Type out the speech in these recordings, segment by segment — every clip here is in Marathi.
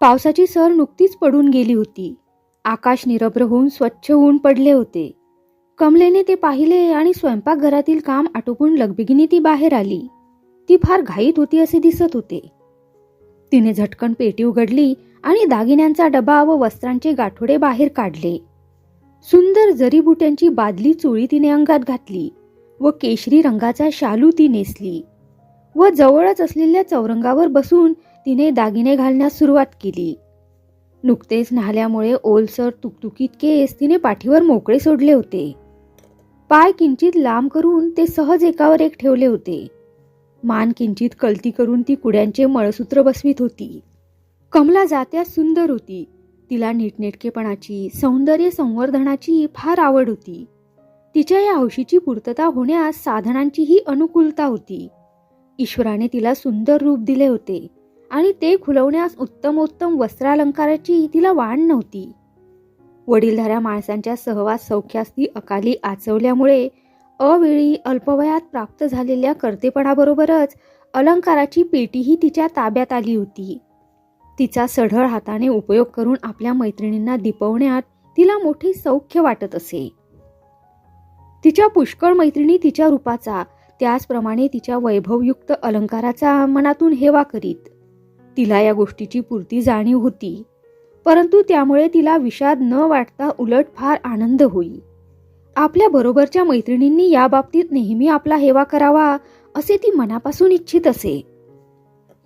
पावसाची सर नुकतीच पडून गेली होती. आकाश निरभ्र होऊन स्वच्छ ऊन पडले होते. कमलेने ते पाहिले आणि स्वयंपाकघरातील काम आटोपून लगबिगीने ती बाहेर आली. ती फार घाईत होती असे दिसत होते. तिने झटकन पेटी उघडली आणि दागिन्यांचा डबा व वस्त्रांचे गाठोडे बाहेर काढले. सुंदर जरीबुट्यांची बादली चोळी तिने अंगात घातली व केशरी रंगाचा शालू ती नेसली व जवळच असलेल्या चौरंगावर बसून तिने दागिने घालण्यास सुरुवात केली. नुकतेच न्हाल्यामुळे ओलसर तुकतुकीत केस तिने पाठीवर मोकळे सोडले होते. पाय किंचित लांब करून ते सहज एकावर एक ठेवले होते. मान किंचित कलती करून ती कुड्यांचे मळसूत्र बसवीत होती. कमला जात्या सुंदर होती. तिला नीटनेटकेपणाची सौंदर्य संवर्धनाची फार आवड होती. तिच्या या हौशीची पूर्तता होण्यास साधनांचीही अनुकूलता होती. ईश्वराने तिला सुंदर रूप दिले होते. आणि ते खुलवण्यास उत्तमोत्तम वस्त्रालंकाराची तिला वाण नव्हती. वडीलधाऱ्या माणसांच्या सहवास सौख्यास ती अकाली आचवल्यामुळे अवेळी अल्पवयात प्राप्त झालेल्या कर्तेपणाबरोबरच अलंकाराची पेटीही तिच्या ताब्यात आली होती. तिचा सढळ हाताने उपयोग करून आपल्या मैत्रिणींना दिपवण्यात तिला मोठे सौख्य वाटत असे. तिच्या पुष्कळ मैत्रिणी तिच्या रूपाचा त्याचप्रमाणे तिच्या वैभवयुक्त अलंकाराचा मनातून हेवा करीत. तिला या गोष्टीची पुरती जाणीव होती. परंतु त्यामुळे तिला विषाद न वाटता उलट फार आनंद होई. आपल्या बरोबरच्या मैत्रिणींनी या बाबतीत नेहमी आपला हेवा करावा असे ती मनापासून इच्छित असे.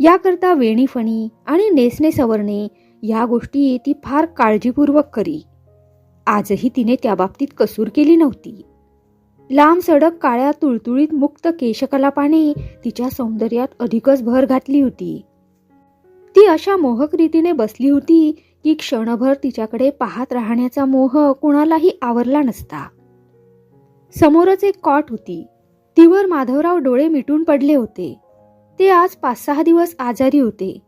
याकरता वेणीफणी आणि नेसणे सवरणे या गोष्टी ती फार काळजीपूर्वक करी. आजही तिने त्या बाबतीत कसूर केली नव्हती. लांब सडक काळ्या तुळतुळीत मुक्त केशकलापाने तिच्या सौंदर्यात अधिकच भर घातली होती. ती अशा मोहक रीतीने बसली होती की क्षणभर तिच्याकडे पाहत राहण्याचा मोह कुणालाही आवरला नसता. समोरच एक कॉट होती. तीवर माधवराव डोळे मिटून पडले होते. ते आज पाच सहा दिवस आजारी होते.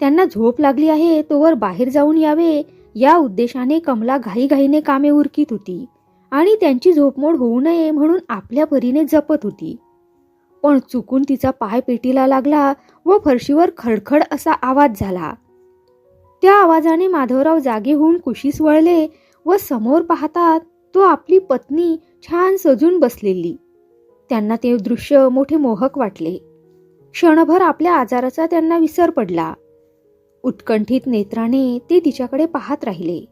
त्यांना झोप लागली आहे तोवर बाहेर जाऊन यावे या उद्देशाने कमला घाईघाईने कामे उरकीत होती आणि त्यांची झोपमोड होऊ नये म्हणून आपल्या परीने जपत होती. पण चुकून तिचा पाय पेटीला लागला व फरशीवर खडखड असा आवाज झाला. त्या आवाजाने माधवराव जागे होऊन कुशीस वळले व समोर पाहतात तो आपली पत्नी छान सजून बसलेली. त्यांना ते दृश्य मोठे मोहक वाटले. क्षणभर आपल्या आजाराचा त्यांना विसर पडला. उत्कंठित नेत्राने ते तिच्याकडे पाहत राहिले.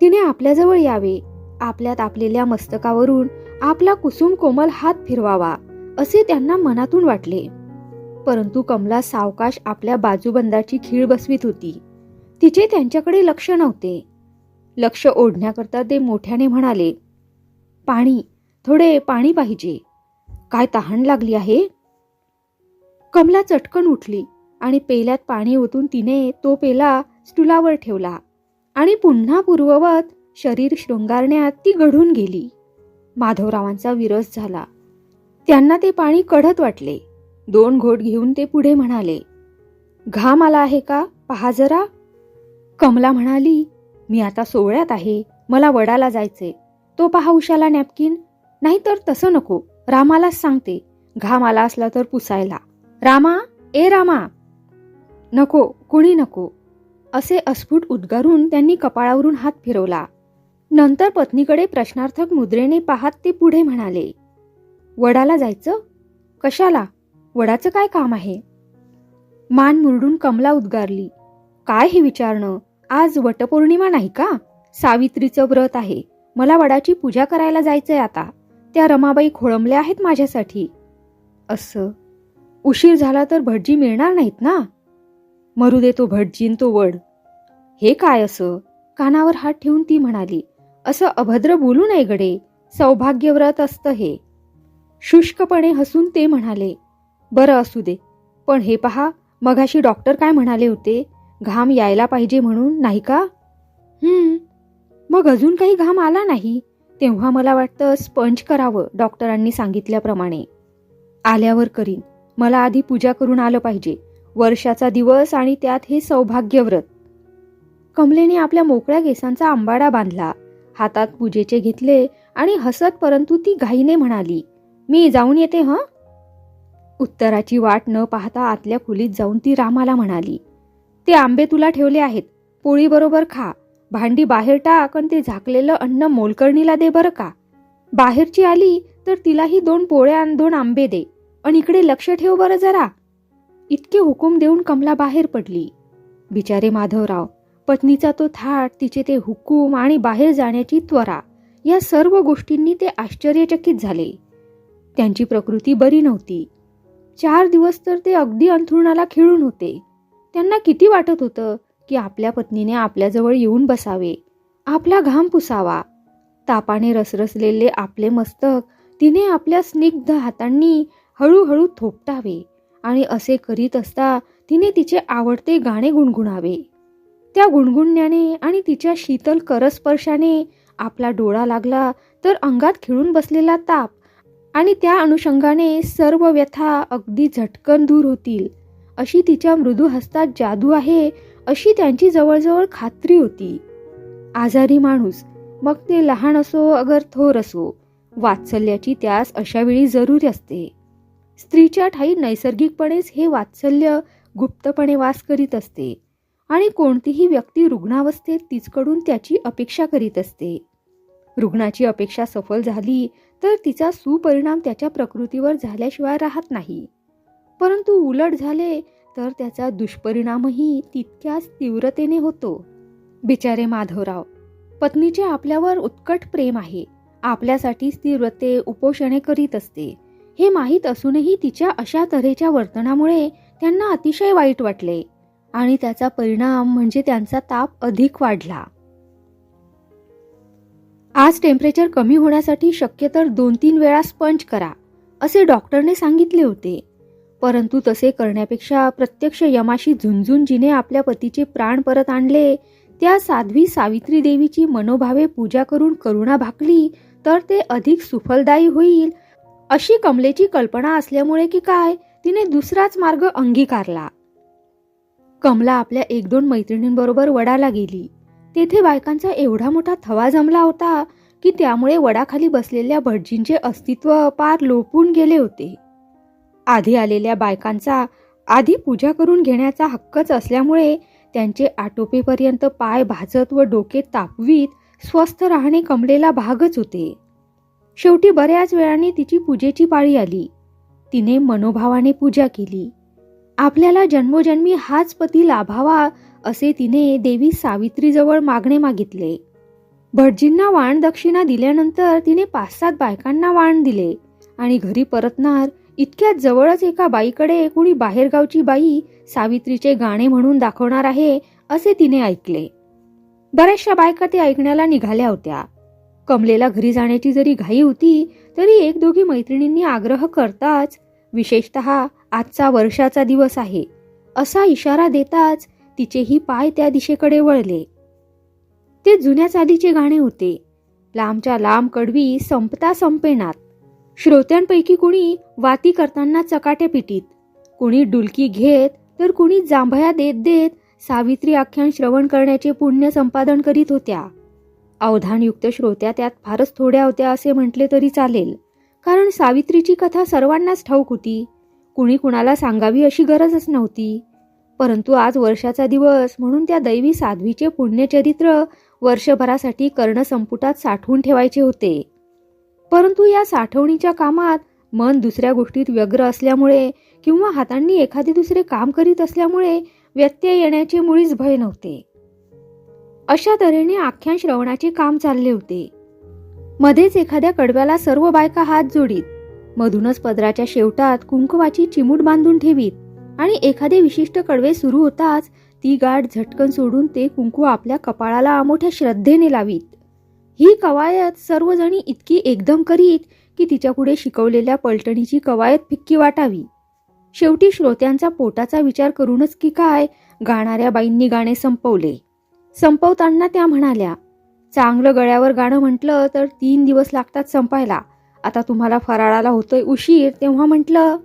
तिने आपल्याजवळ यावे. आपल्यात आपलेल्या मस्तकावरून आपला कुसुम कोमल हात फिरवावा असे त्यांना मनातून वाटले. परंतु कमला सावकाश आपल्या बाजूबंदाची खीळ बसवीत होती. तिचे त्यांच्याकडे लक्ष नव्हते. लक्ष ओढण्याकरता ते मोठ्याने म्हणाले पाणी थोडे पाणी पाहिजे. काय तहान लागली आहे? कमला चटकन उठली आणि पेल्यात पाणी ओतून तिने तो पेला स्टुलावर ठेवला आणि पुन्हा पूर्ववत शरीर शृंगारण्यात ती घडून गेली. माधवरावांचा विरस झाला. त्यांना ते पाणी कढत वाटले. दोन घोट घेऊन ते पुढे म्हणाले घाम आला आहे का? पहा जरा. कमला म्हणाली मी आता सोहळ्यात आहे मला वडाला जायचे. तो पहा उशाला नॅपकिन. नाहीतर तसं नको रामालाच सांगते. घाम आला असला तर पुसायला. रामा ए रामा. नको कुणी नको. असे अस्फुट उद्गारून त्यांनी कपाळावरून हात फिरवला. नंतर पत्नीकडे प्रश्नार्थक मुद्रेने पाहत ते पुढे म्हणाले वडाला जायचं? कशाला? वडाचं काय काम आहे? मान मुरडून कमला उद्गारली. काय हे विचारणं? आज वटपौर्णिमा नाही का? सावित्रीचं व्रत आहे. मला वडाची पूजा करायला जायचंय आता. त्या रमाबाई खोळंबल्या आहेत माझ्यासाठी. असं? उशीर झाला तर भटजी मिळणार नाहीत ना? मरू दे तो भटजीन तो वड. हे काय असं? कानावर हात ठेवून ती म्हणाली. असं अभद्र बोलू नये गडे. सौभाग्यव्रत असतं हे. शुष्कपणे हसून ते म्हणाले. बरं असू दे. पण हे पहा मगाशी डॉक्टर काय म्हणाले होते? घाम यायला पाहिजे म्हणून नाही का? हम्म. मग अजून काही घाम आला नाही? तेव्हा मला वाटतं स्पंज करावं डॉक्टरांनी सांगितल्याप्रमाणे. आल्यावर करीन. मला आधी पूजा करून आलं पाहिजे. वर्षाचा दिवस आणि त्यात हे सौभाग्यव्रत. कमलेने आपल्या मोकळ्या केसांचा आंबाडा बांधला. हातात पूजेचे घेतले आणि हसत परंतु ती घाईने म्हणाली मी जाऊन येते हं? उत्तराची वाट न पाहता आतल्या खोलीत जाऊन ती रामाला म्हणाली ते आंबे तुला ठेवले आहेत पोळी बरोबर खा भांडी बाहेर टाक आणि ते झाकलेलं अन्न मोलकर्णीला दे बरं का. बाहेरची आली तर तिलाही दोन पोळ्या आणि दोन आंबे दे आणि इकडे लक्ष ठेव बरं जरा. इतके हुकूम देऊन कमला बाहेर पडली. बिचारे माधवराव पत्नीचा तो थाट तिचे ते हुकूम आणि बाहेर जाण्याची त्वरा या सर्व गोष्टींनी ते आश्चर्यचकित झाले. त्यांची प्रकृती बरी नव्हती. चार दिवस तर ते अगदी अंथरुणाला खिळून होते. त्यांना किती वाटत होतं की आपल्या पत्नीने आपल्याजवळ येऊन बसावे आपला घाम पुसावा. तापाने रसरसलेले आपले मस्तक तिने आपल्या स्निग्ध हातांनी हळूहळू थोपटावे आणि असे करीत असता तिने तिचे आवडते गाणे गुणगुणावे. त्या गुणगुणण्याने आणि तिच्या शीतल करस्पर्शाने आपला डोळा लागला तर अंगात खिळून बसलेला ताप आणि त्या अनुषंगाने सर्व व्यथा अगदी झटकन दूर होतील. अशी तिच्या मृदू हस्तात जादू आहे अशी त्यांची जवळजवळ खात्री होती. आजारी माणूस मग ते लहान असो अगर थोर असो वात्सल्याची त्यास अशा वेळी जरूर असते. स्त्रीच्या ठाई नैसर्गिकपणेच हे वात्सल्य गुप्तपणे वास करीत असते आणि कोणतीही व्यक्ती रुग्णावस्थेत तिचकडून त्याची अपेक्षा करीत असते. रुग्णाची अपेक्षा सफल झाली तर तिचा सुपरिणाम त्याच्या प्रकृतीवर झाल्याशिवाय राहत नाही. परंतु उलट झाले तर त्याचा दुष्परिणामही तितक्याच तीव्रतेने होतो. बिचारे माधवराव पत्नीचे आपल्यावर उत्कट प्रेम आहे. आपल्यासाठीच ती व्रते उपोषणे करीत असते. हे माहीत असूनही तिच्या अशा तऱ्हेच्या वर्तनामुळे त्यांना अतिशय वाईट वाटले आणि त्याचा परिणाम म्हणजे त्यांचा ताप अधिक वाढला. आज टेम्परेचर कमी होण्यासाठी शक्य तर दोन तीन वेळा स्पंज करा असे डॉक्टरने सांगितले होते. परंतु तसे करण्यापेक्षा प्रत्यक्ष यमाशी झुंजून जिने आपल्या पतीचे प्राण परत आणले त्या साध्वी सावित्री देवीची मनोभावे पूजा करून करुणा भाकली तर ते अधिक सुफलदायी होईल अशी कमलेची कल्पना असल्यामुळे की काय तिने दुसराच मार्ग अंगीकारला. कमला आपल्या एक दोन मैत्रिणींबरोबर वडाला गेली. तेथे बायकांचा एवढा मोठा थवा जमला होता की त्यामुळे वडाखाली बसलेल्या भटजींचे अस्तित्व पार लोपून गेले होते. आधी आलेल्या बायकांचा आधी पूजा करून घेण्याचा हक्कच असल्यामुळे त्यांचे आटोपेपर्यंत पाय भाजत व डोके तापवीत स्वस्थ राहणे कमलेला भागच होते. शेवटी बऱ्याच वेळाने तिची पूजेची पाळी आली. तिने मनोभावाने पूजा केली. आपल्याला जन्मोजन्मी हाच पती लाभावा असे तिने देवी सावित्रीजवळ मागणे मागितले. भटजींना वाण दक्षिणा दिल्यानंतर तिने पाच सात बायकांना वाण दिले आणि घरी परतणार इतक्यात जवळच एका बाईकडे कुणी बाहेरगावची बाई सावित्रीचे गाणे म्हणून दाखवणार आहे असे तिने ऐकले. बऱ्याचशा बायका ते ऐकण्याला निघाल्या होत्या. कमलेला घरी जाण्याची जरी घाई होती तरी एक दोघी मैत्रिणींनी आग्रह करताच विशेषत आजचा वर्षाचा दिवस आहे असा इशारा देताच तिचेही पाय त्या दिशेकडे वळले. ते जुन्या चालीचे गाणे होते. लांबच्या लांब कडवी संपता संपेनात. श्रोत्यांपैकी कुणी वाती करताना चकाटे पिटीत. कुणी डुलकी घेत तर कुणी जांभया देत देत सावित्री आख्यान श्रवण करण्याचे पुण्य संपादन करीत होत्या. अवधानयुक्त श्रोत्या त्यात फारच थोड्या होत्या असे म्हटले तरी चालेल. कारण सावित्रीची कथा सर्वांनाच ठाऊक होती. कुणी कुणाला सांगावी अशी गरजच नव्हती. परंतु आज वर्षाचा दिवस म्हणून त्या दैवी साध्वीचे पुण्यचरित्र वर्षभरासाठी कर्णसंपुटात साठवून ठेवायचे होते. परंतु या साठवणीच्या कामात मन दुसऱ्या गोष्टीत व्यग्र असल्यामुळे किंवा हातांनी एखादे दुसरे काम करीत असल्यामुळे व्यत्यय येण्याचे मुळीच भय नव्हते. अशा तऱ्हेने आख्यान श्रवणाचे काम चालले होते. मध्येच एखाद्या कडव्याला सर्व बायका हात जोडीत मधूनच पदराच्या शेवटात कुंकवाची चिमूट बांधून ठेवीत आणि एखादे विशिष्ट कडवे सुरू होताच ती गाठ झटकन सोडून ते कुंकू आपल्या कपाळाला मोठ्या श्रद्धेने लावीत. ही कवायत सर्वजणी इतकी एकदम करीत की तिच्यापुढे शिकवलेल्या पलटणीची कवायत फिक्की वाटावी. शेवटी श्रोत्यांचा पोटाचा विचार करूनच की काय गाणाऱ्या बाईंनी गाणे संपवले. संपवताना त्या म्हणाल्या चांगलं गळ्यावर गाणं म्हटलं तर तीन दिवस लागतात संपायला. आता तुम्हाला फराळाला होतोय उशीर तेव्हा म्हटलं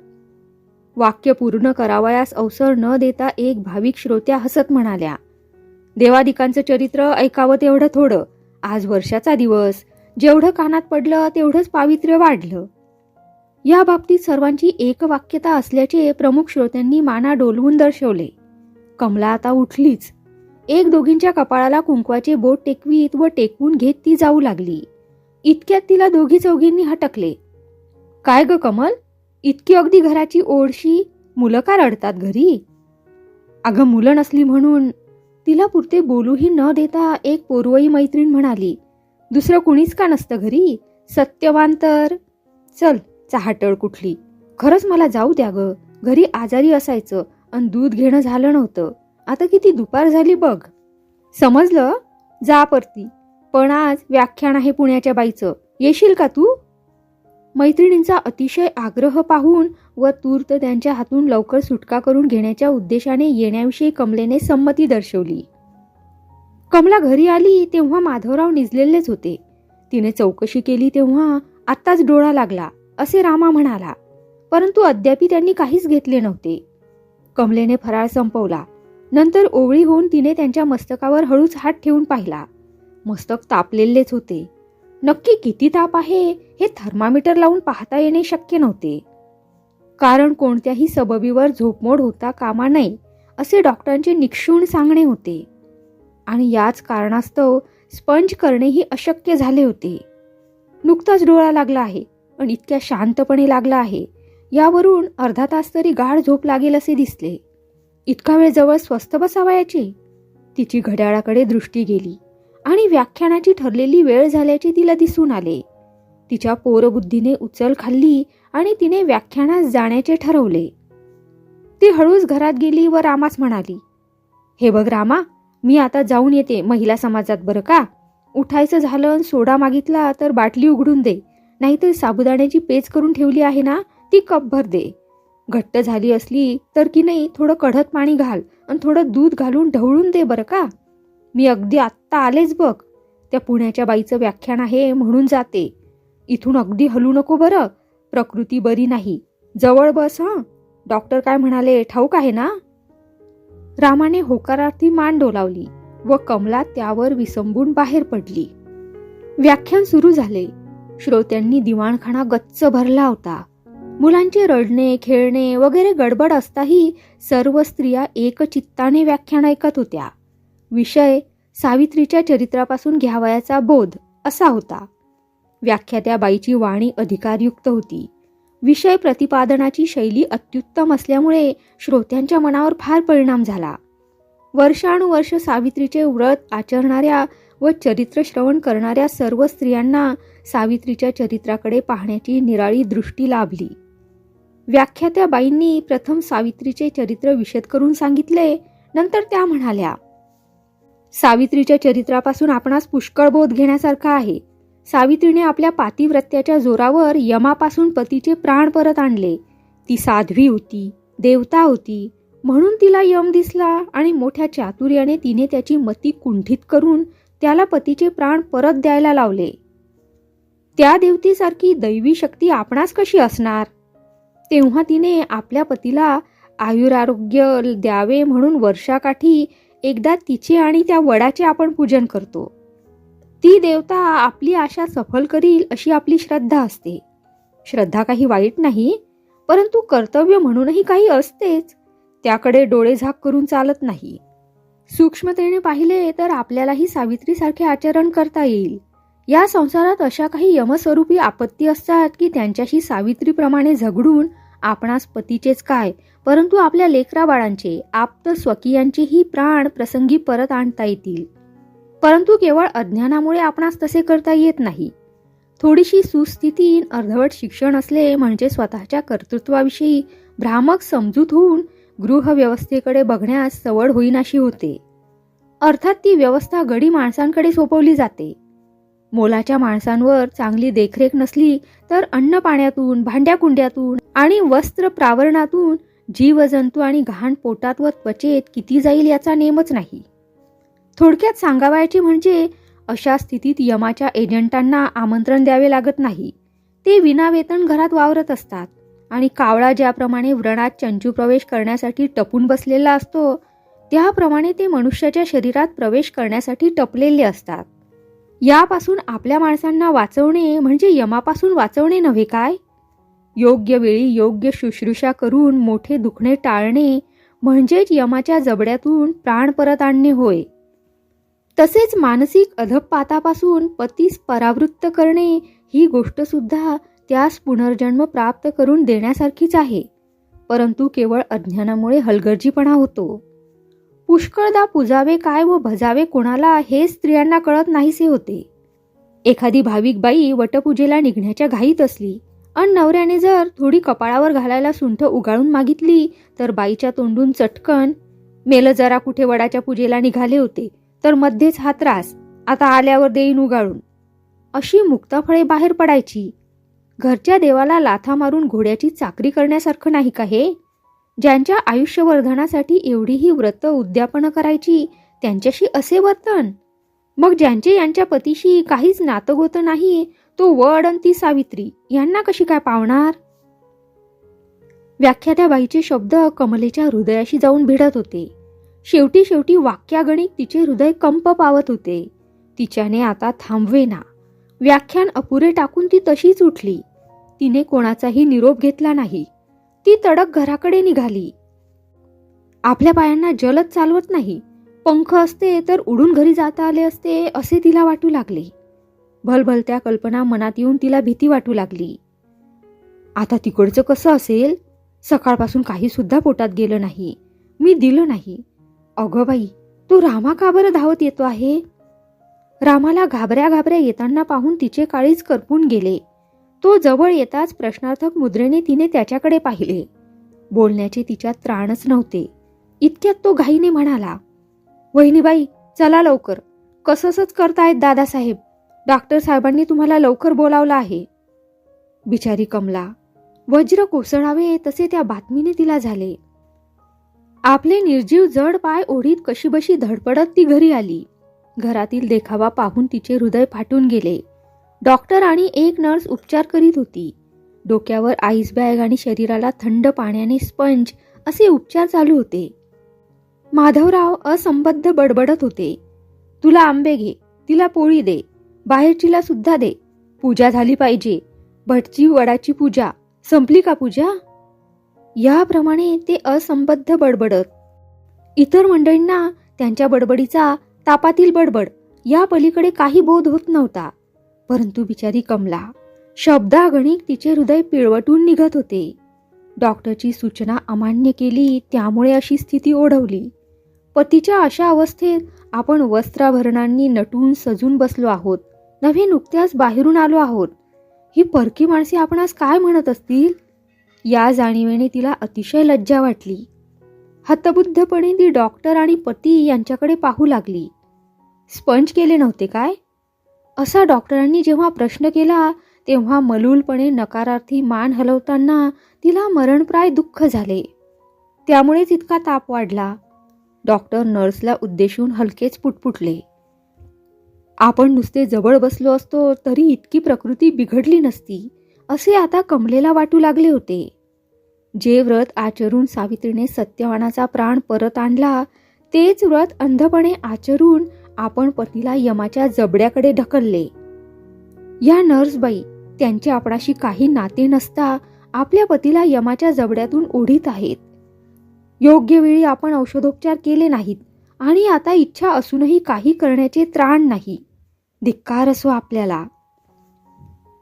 वाक्य पूर्ण करावयास अवसर न देता एक भाविक श्रोत्या हसत म्हणाल्या देवादिकांचं चरित्र ऐकावं तेवढं थोडं. आज वर्षाचा दिवस. जेवढं कानात पडलं तेवढंच पावित्र्य वाढलं. या बाबतीत सर्वांची एकवाक्यता असल्याचे प्रमुख श्रोत्यांनी माना डोलवून दर्शवले. कमला आता उठलीच. एक दोघींच्या कपाळाला कुंकवाचे बोट टेकवीत व टेकवून घेत ती जाऊ लागली. इतक्यात तिला दोघी चौघींनी हटकले. काय ग कमल? इतकी अगदी घराची ओढशी मुलं का रडतात घरी? अगं मुलं नसली म्हणून तिला पुरते बोलूही न देता एक पोरवई मैत्रीण म्हणाली दुसरं कुणीच का नसतं घरी? सत्यवान तर? चल चहाटळ कुठली. खरंच मला जाऊ द्या ग. घरी आजारी असायचं आणि दूध घेणं झालं नव्हतं. आता किती दुपार झाली बघ. समजलं? जा परती. पण आज व्याख्यान आहे पुण्याच्या बाईचं. येशील का तू? मैत्रिणींचा अतिशय आग्रह पाहून व तूर्त त्यांच्या हातून लवकर सुटका करून घेण्याच्या उद्देशाने येण्याविषयी कमलेने संमती दर्शवली. कमला घरी आली तेव्हा माधवराव निजलेलेच होते. तिने चौकशी केली तेव्हा आत्ताच डोळा लागला असे रामा म्हणाला. परंतु अद्यापी त्यांनी काहीच घेतले नव्हते. कमलेने फराळ संपवला. नंतर ओवळी होऊन तिने त्यांच्या मस्तकावर हळूच हात ठेवून पाहिला. मस्तक तापलेलेच होते. नक्की किती ताप आहे हे थर्मामीटर लावून पाहता येणे शक्य नव्हते. कारण कोणत्याही सबबीवर झोपमोड होता कामा नये असे डॉक्टरांचे निक्षूण सांगणे होते. आणि याच कारणास्तव स्पंज करणेही अशक्य झाले होते. नुकताच डोळा लागला आहे आणि इतक्या शांतपणे लागला आहे यावरून अर्धा तास तरी गाढ झोप लागेल असे दिसले. इतका वेळ जवळ स्वस्थ बसावयाची? तिची घड्याळाकडे दृष्टी गेली. आणि व्याख्यानाची ठरलेली वेळ झाल्याचे तिला दिसून आले. तिच्या पोरबुद्धीने उचल खाल्ली आणि तिने व्याख्यानास जाण्याचे ठरवले. ती हळूच घरात गेली व रामास म्हणाली हे बघ रामा मी आता जाऊन येते महिला समाजात बरं का? उठायचं झालं आणि सोडा मागितला तर बाटली उघडून दे. नाहीतर साबुदाण्याची पेच करून ठेवली आहे ना ती कपभर दे. घट्ट झाली असली तर की नाही थोडं कढत पाणी घाल आणि थोडं दूध घालून ढवळून दे बरं का? मी अगदी आत्ता आलेच बघ. त्या पुण्याच्या बाईचं व्याख्यान आहे म्हणून जाते. इथून अगदी हलू नको बरं. प्रकृती बरी नाही. जवळ बस हं. डॉक्टर काय म्हणाले ठाऊक आहे ना? रामाने होकारार्थी मान डोलावली व कमला त्यावर विसंबून बाहेर पडली. व्याख्यान सुरू झाले. श्रोत्यांनी दिवाणखाना गच्च भरला होता. मुलांचे रडणे खेळणे वगैरे गडबड असताही सर्व स्त्रिया एकचित्ताने व्याख्यान ऐकत होत्या. विषय सावित्रीच्या चरित्रापासून घ्यावयाचा बोध असा होता. व्याख्यात्या बाईची वाणी अधिकारयुक्त होती. विषय प्रतिपादनाची शैली अत्युत्तम असल्यामुळे श्रोत्यांच्या मनावर फार परिणाम झाला. वर्षानुवर्ष सावित्रीचे व्रत आचरणाऱ्या व चरित्र श्रवण करणाऱ्या सर्व स्त्रियांना सावित्रीच्या चरित्राकडे पाहण्याची निराळी दृष्टी लाभली. व्याख्यात्या बाईंनी प्रथम सावित्रीचे चरित्र विशद करून सांगितले नंतर त्या म्हणाल्या सावित्रीच्या चरित्रापासून आपणास पुष्कळ बोध घेण्यासारखा आहे. सावित्रीने आपल्या पातिव्रत्याच्या जोरावर यमापासून पतीचे प्राण परत आणले. ती साध्वी होती देवता होती. म्हणून तिला यम दिसला आणि मोठ्या चातुर्याने तिने त्याची मती कुंठित करून त्याला पतीचे प्राण परत द्यायला लावले. त्या देवतेसारखी दैवी शक्ती आपणास कशी असणार? तेव्हा तिने आपल्या पतीला आयुरारोग्य द्यावे म्हणून वर्षाकाठी एकदा तिचे आणि त्या वडाचे आपण पूजन करतो. ती देवता आपली आशा सफल करील अशी आपली श्रद्धा असते. श्रद्धा काही वाईट नाही परंतु कर्तव्य म्हणूनही काही असतेच. त्याकडे डोळे झाक करून चालत नाही. सूक्ष्मतेने पाहिले तर आपल्यालाही सावित्रीसारखे आचरण करता येईल. या संसारात अशा काही यमस्वरूपी आपत्ती असतात की त्यांच्याशी सावित्रीप्रमाणे झगडून आपणास पतीचेच काय परंतु आपल्या लेकरा बाळांचे आप्त स्वकीयांचेही प्राण प्रसंगी परत आणता येतील. परंतु केवळ अज्ञानामुळे आपणास तसे करता येत नाही. थोडीशी सुस्थिती अर्धवट शिक्षण असले म्हणजे स्वतःच्या कर्तृत्वाविषयी भ्रामक समजूत होऊन गृहव्यवस्थेकडे बघण्यास सवड होईनाशी होते. अर्थात ती व्यवस्था गडी माणसांकडे सोपवली जाते. मोलाच्या माणसांवर चांगली देखरेख नसली तर अन्न पाण्यातून भांड्याकुंड्यातून आणि वस्त्र प्रावरणातून जीवजंतू आणि घाण पोटात व त्वचेत किती जाईल याचा नेमच नाही. थोडक्यात सांगावायचे म्हणजे अशा स्थितीत यमाच्या एजंटांना आमंत्रण द्यावे लागत नाही. ते विनावेतन घरात वावरत असतात आणि कावळा ज्याप्रमाणे व्रणात चंचू प्रवेश करण्यासाठी टपून बसलेला असतो त्याप्रमाणे ते मनुष्याच्या शरीरात प्रवेश करण्यासाठी टपलेले असतात. यापासून आपल्या माणसांना वाचवणे म्हणजे यमापासून वाचवणे नव्हे काय? योग्य वेळी योग्य शुश्रूषा करून मोठे दुखणे टाळणे म्हणजेच यमाच्या जबड्यातून प्राण परत आणणे होय. तसेच मानसिक अधपातापासून पतीस परावृत्त करणे ही गोष्ट सुद्धा त्यास पुनर्जन्म प्राप्त करून देण्यासारखीच आहे. परंतु केवळ अज्ञानामुळे हलगर्जीपणा होतो. पुष्कळदा पुजावे काय व भजावे कोणाला हे स्त्रियांना कळत नाहीसे होते. एखादी भाविक बाई वटपूजेला निघण्याच्या घाईत असली अन नवऱ्याने जर थोडी कपाळावर घालायला सुंठ उगाळून मागितली तर बाईच्या तोंडून चटकन मेलं जरा कुठे वडाच्या पूजेला निघाले होते तर मध्येच हा त्रास आता आल्यावर देईन उगाळून. अशी मुक्ताफळे बाहेर पडायची. घरच्या देवाला लाथा मारून घोड्याची चाकरी करण्यासारखं नाही का हे? ज्यांच्या आयुष्यवर्धनासाठी एवढीही व्रत उद्यापनं करायची त्यांच्याशी असे वर्तन? मग ज्यांचे यांच्या पतीशी काहीच नातगोत नाही तो वड आणि ती सावित्री यांना कशी काय पावणार? व्याख्यात्या बाईचे शब्द कमलेच्या हृदयाशी जाऊन भिडत होते. शेवटी शेवटी वाक्यागणिक तिचे हृदय कंप पावत होते. तिच्याने आता थांबवेना. व्याख्यान अपुरे टाकून ती तशीच उठली. तिने कोणाचाही निरोप घेतला नाही. ती तडक घराकडे निघाली. आपल्या पायांना जलद चालवत नाही. पंख असते तर उडून घरी जाता आले असते असे तिला वाटू लागले. भलभलत्या कल्पना मनात येऊन तिला भीती वाटू लागली. आता तिकडचं कसं असेल? सकाळपासून काही सुद्धा पोटात गेलं नाही. मी दिलं नाही. अगं बाई तो रामा का बरं धावत येतो आहे? रामाला घाबऱ्या घाबऱ्या येताना पाहून तिचे काळीच करपून गेले. तो जवळ येताच प्रश्नार्थक मुद्रेने तिने त्याच्याकडे पाहिले. बोलण्याचे तिच्यात त्राणच नव्हते. इतक्यात तो घाईने म्हणाला वहिनीबाई चला लवकर. कसंच करतायत दादासाहेब. डॉक्टर साहेबांनी तुम्हाला लवकर बोलावलं आहे. बिचारी कमला वज्र कोसळावे तसे त्या बातमीने तिला झाले. आपले निर्जीव जड पाय ओढीत कशीबशी धडपडत ती घरी आली. घरातील देखावा पाहून तिचे हृदय फाटून गेले. डॉक्टर आणि एक नर्स उपचार करीत होती. डोक्यावर आईस बॅग आणि शरीराला थंड पाण्याने स्पंज असे उपचार चालू होते. माधवराव असंबद्ध बडबडत होते. तुला आंबे घे तिला पोळी दे बाहेरचीला सुद्धा दे. पूजा झाली पाहिजे. भटची वडाची पूजा. संपली का पूजा? याप्रमाणे ते असंबद्ध बडबडत. इतर मंडळींना त्यांच्या बडबडीचा तापातील बडबड या पलीकडे काही बोध होत नव्हता. परंतु बिचारी कमला शब्दागणिक तिचे हृदय पिळवटून निघत होते. डॉक्टरची सूचना अमान्य केली त्यामुळे अशी स्थिती ओढवली. पतीच्या अशा अवस्थेत आपण वस्त्राभरणांनी नटून सजून बसलो आहोत. नव्हे नुकत्याच बाहेरून आलो आहोत. ही परकी माणसे आपणास काय म्हणत असतील? या जाणीवेने तिला अतिशय लज्जा वाटली. हतबुद्धपणे ती डॉक्टर आणि पती यांच्याकडे पाहू लागली. स्पंज केले नव्हते काय? असा डॉक्टरांनी जेव्हा प्रश्न केला तेव्हा मलूलपणे नकारार्थी मान हलवताना तिला मरणप्राय दुःख झाले. त्यामुळेच इतका ताप वाढला. डॉक्टर नर्सला उद्देशून हलकेच पुटपुटले. आपण नुसते जवळ बसलो असतो तरी इतकी प्रकृती बिघडली नसती. असे आता कमलेला वाटू लागले होते. जे व्रत आचरून सावित्रीने सत्यवानाचा प्राण परत आणला तेच व्रत अंधपणे आचरून आपण पतीला यमाच्या जबड्याकडे ढकलले. या नर्सबाई त्यांचे आपणाशी काही नाते नसता आपल्या पतीला यमाच्या जबड्यातून ओढीत आहेत. योग्य वेळी आपण औषधोपचार केले नाहीत आणि आता इच्छा असूनही काही करण्याचे त्राण नाही. धिक्कार असो आपल्याला.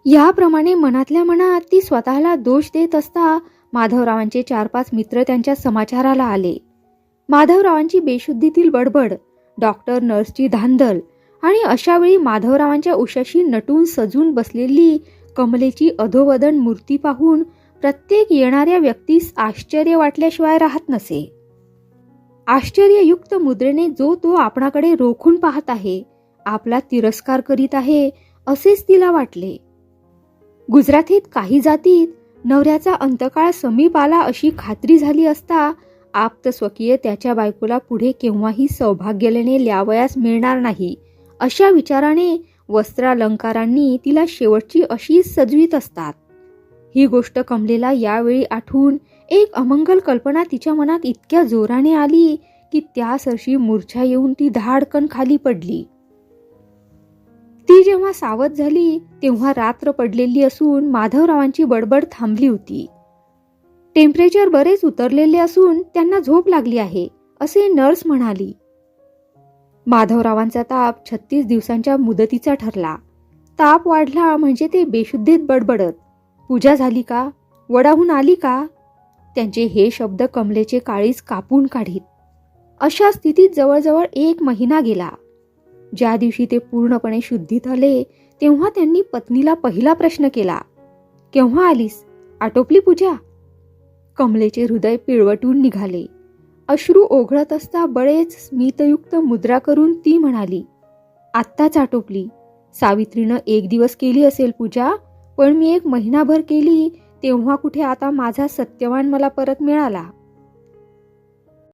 याप्रमाणे मनातल्या मनात ती स्वतःला दोष देत असता माधवरावांचे चार पाच मित्र त्यांच्या समाचाराला आले. माधवरावांची बेशुद्धीतील बडबड डॉक्टर नर्सची धांदल आणि अशावेळी माधवरावांच्या उशाशी नटून सजून बसलेली कमलेची अधोवदन मूर्ती पाहून प्रत्येक येणाऱ्या व्यक्तीस आश्चर्य वाटल्याशिवाय राहत नसे. आश्चर्ययुक्त मुद्रेने जो तो आपणाकडे रोखून पाहत आहे आपला तिरस्कार करीत आहे असेच तिला वाटले. गुजरातीत काही जातीत नवऱ्याचा अंतकाळ समीप आला अशी खात्री झाली असता आप्त स्वकीय त्याच्या बायकोला पुढे केव्हाही सौभाग्यलेने ल्यावयास मिळणार नाही अशा विचाराने वस्त्रालंकारांनी तिला शेवटची अशीच सजवीत असतात. ही गोष्ट कमलेला यावेळी आठवून एक अमंगल कल्पना तिच्या मनात इतक्या जोराने आली की त्या सरशी मूर्छा येऊन ती धाडकन खाली पडली. ती जेव्हा सावध झाली तेव्हा रात्र पडलेली असून माधवरावांची बडबड थांबली होती. टेम्परेचर बरेच उतरलेले असून त्यांना झोप लागली आहे असे नर्स म्हणाली. माधवरावांचा ताप छत्तीस दिवसांच्या मुदतीचा ठरला. ताप वाढला म्हणजे ते बेशुद्धीत बडबडत पूजा झाली का? वडाहून आली का? त्यांचे हे शब्द कमलेचे काळीज कापून काढीत. अशा स्थितीत जवळजवळ एक महिना गेला. ज्या दिवशी ते पूर्णपणे शुद्धीत आले तेव्हा त्यांनी पत्नीला पहिला प्रश्न केला. केव्हा आलीस? आटोपली पूजा? कमलेचे हृदय पिळवटून निघाले. अश्रू ओघळत असता बळेच स्मितयुक्त मुद्रा करून ती म्हणाली आत्ताच आटोपली. सावित्रीनं एक दिवस केली असेल पूजा पण मी एक महिनाभर केली तेव्हा कुठे आता माझा सत्यवान मला परत मिळाला.